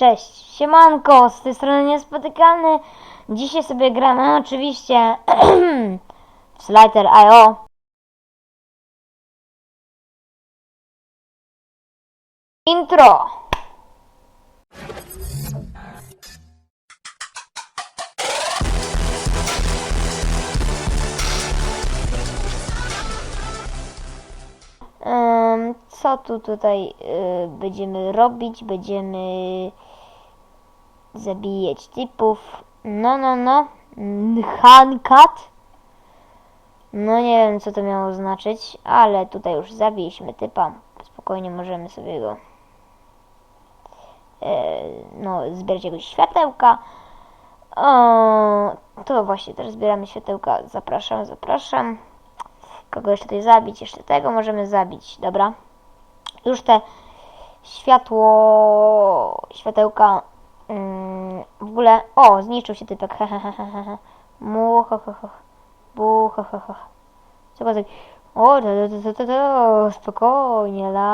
Cześć, siemanko, z tej strony niespotykany. Dzisiaj sobie gramy oczywiście w Slider.io. Intro! Co tu tutaj y, będziemy robić? Będziemy zabijać typów. No, no, no. Hankat. No nie wiem, co to miało znaczyć, ale tutaj już zabiliśmy typa. Spokojnie możemy sobie go e, no, zbierać jakieś światełka. O, to właśnie, teraz zbieramy światełka. Zapraszam, zapraszam. Kogo jeszcze tutaj zabić? Jeszcze tego możemy zabić. Dobra. Już te światło, światełka mm, w ogóle, o, zniszczył się typek, hehehehe, mu, ho, ho, ho, bu, zrobi? O, to, to, to, to, to, spokojnie, la,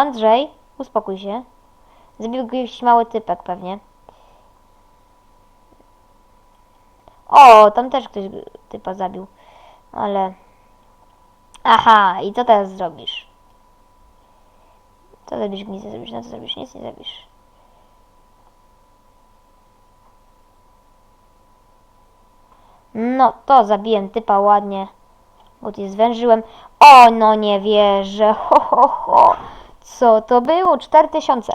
Andrzej, uspokój się. Zabił go jakiś mały typek pewnie. O, tam też ktoś typa zabił, ale... Aha, i co teraz zrobisz? Co zrobisz, nic nie zrobisz, no co zrobisz, nic nie zrobisz. No, to zabiłem typa ładnie. Bo cię zwężyłem. O, no nie wierzę. Ho, ho, ho. Co to było? 4000.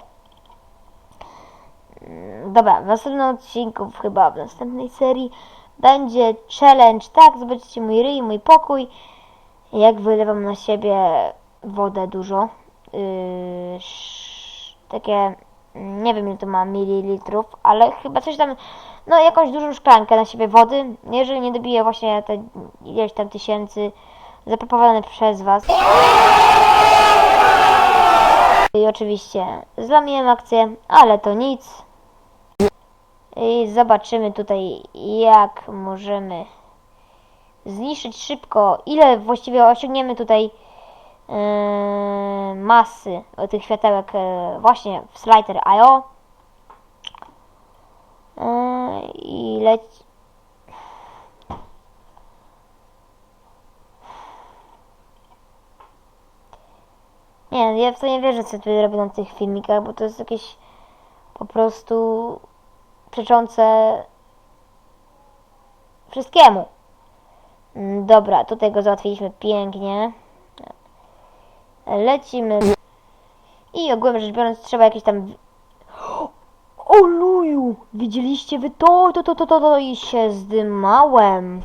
Mm, Dobra, w następnym odcinku, chyba w następnej serii, będzie challenge. Tak, zobaczycie mój ryj, mój pokój. Jak wylewam na siebie wodę dużo. Yy, takie, nie wiem ile to ma mililitrów, ale chyba coś tam, no jakąś dużą szklankę na siebie wody. Jeżeli nie dobiję właśnie te ileś tam tysięcy zaproponowane przez Was. I oczywiście zlamiłem akcję, ale to nic. I zobaczymy tutaj jak możemy zniszczyć szybko, ile właściwie osiągniemy tutaj masy tych światełek e, właśnie w Slider.io e, i leć nie, ja w to nie wierzę, co tutaj robię na tych filmikach, bo to jest jakieś po prostu przeczące wszystkiemu. Mm, Dobra, tutaj go załatwiliśmy pięknie. Lecimy. I ogólnie rzecz biorąc trzeba jakieś tam... O luju! Widzieliście wy to? To, to, to, to, to i się zdymałem.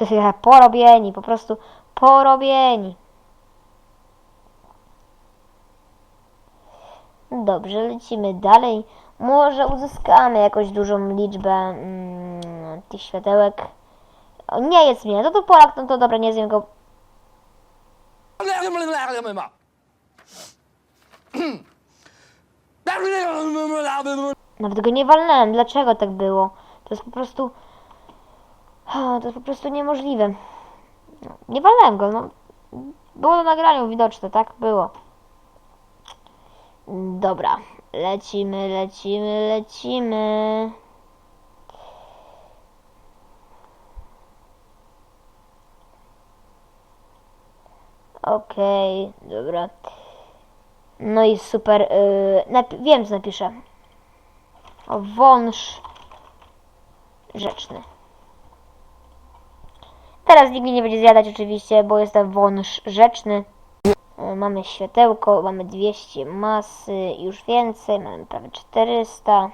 Porobieni, po prostu porobieni. Dobrze, lecimy dalej. Może uzyskamy jakąś dużą liczbę mm, tych światełek. O, nie jest mnie, no to Polak, no to dobra, nie zjem go. Nawet go nie walnąłem. Dlaczego tak było? To jest po prostu... To jest po prostu niemożliwe. Nie walnąłem go, no. Było na nagraniu widoczne, tak? Było. Dobra, lecimy, lecimy, lecimy. Okej, dobra. No i super. Yy, wiem, co napiszę. O, wąż rzeczny. Teraz nikt mnie nie będzie zjadać oczywiście, bo jestem wąż rzeczny. E, Mamy światełko, mamy 200 masy, już więcej, mamy prawie 400.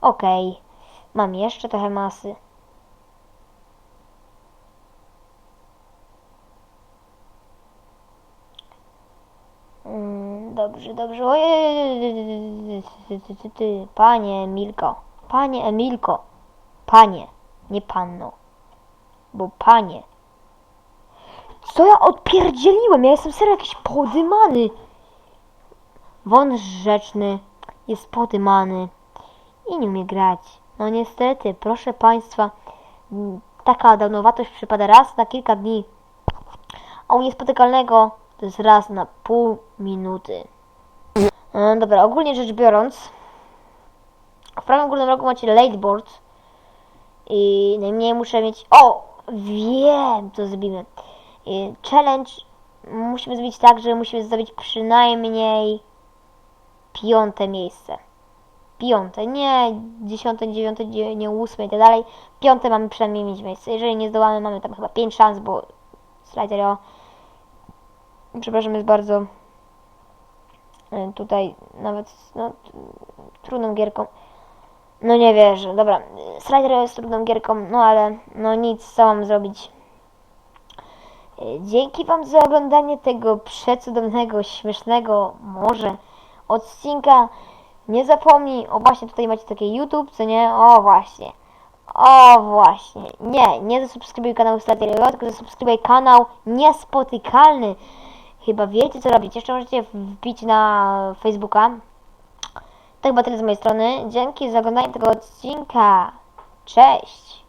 Okej, mam jeszcze trochę masy. Mm, Dobrze, dobrze. Ojej. Panie Emilko, panie Emilko, panie, nie panno bo panie. Co ja odpierdzieliłem? Ja jestem serio jakiś podymany. Wąż rzeczny jest podymany i nie umie grać. No niestety, proszę Państwa, taka dawnowatość przypada raz na kilka dni, a u niespotykalnego to jest raz na pół minuty. No dobra, ogólnie rzecz biorąc, w prawym górnym rogu macie lateboard i najmniej muszę mieć... O! Wiem, co zrobimy. Challenge musimy zrobić tak, że musimy zdobyć przynajmniej piąte miejsce. Piąte, nie dziesiąte, dziewiąte, dzie- nie ósme i tak dalej. Piąte mamy przynajmniej mieć miejsce. Jeżeli nie zdołamy, mamy tam chyba pięć szans, bo Sliderio, przepraszam, jest bardzo e, tutaj nawet no, trudną gierką. No nie wierzę, dobra. Slider jest trudną gierką, no ale no nic, co mam zrobić. E, Dzięki Wam za oglądanie tego przecudownego, śmiesznego może odcinka. Nie zapomnij, o właśnie tutaj macie takie YouTube, co nie? O właśnie. O właśnie. Nie, nie zasubskrybuj kanału Slider, tylko zasubskrybuj kanał Niespotykalny. Chyba wiecie co robić. Jeszcze możecie wbić na Facebooka. To chyba tyle z mojej strony. Dzięki za oglądanie tego odcinka. Cześć!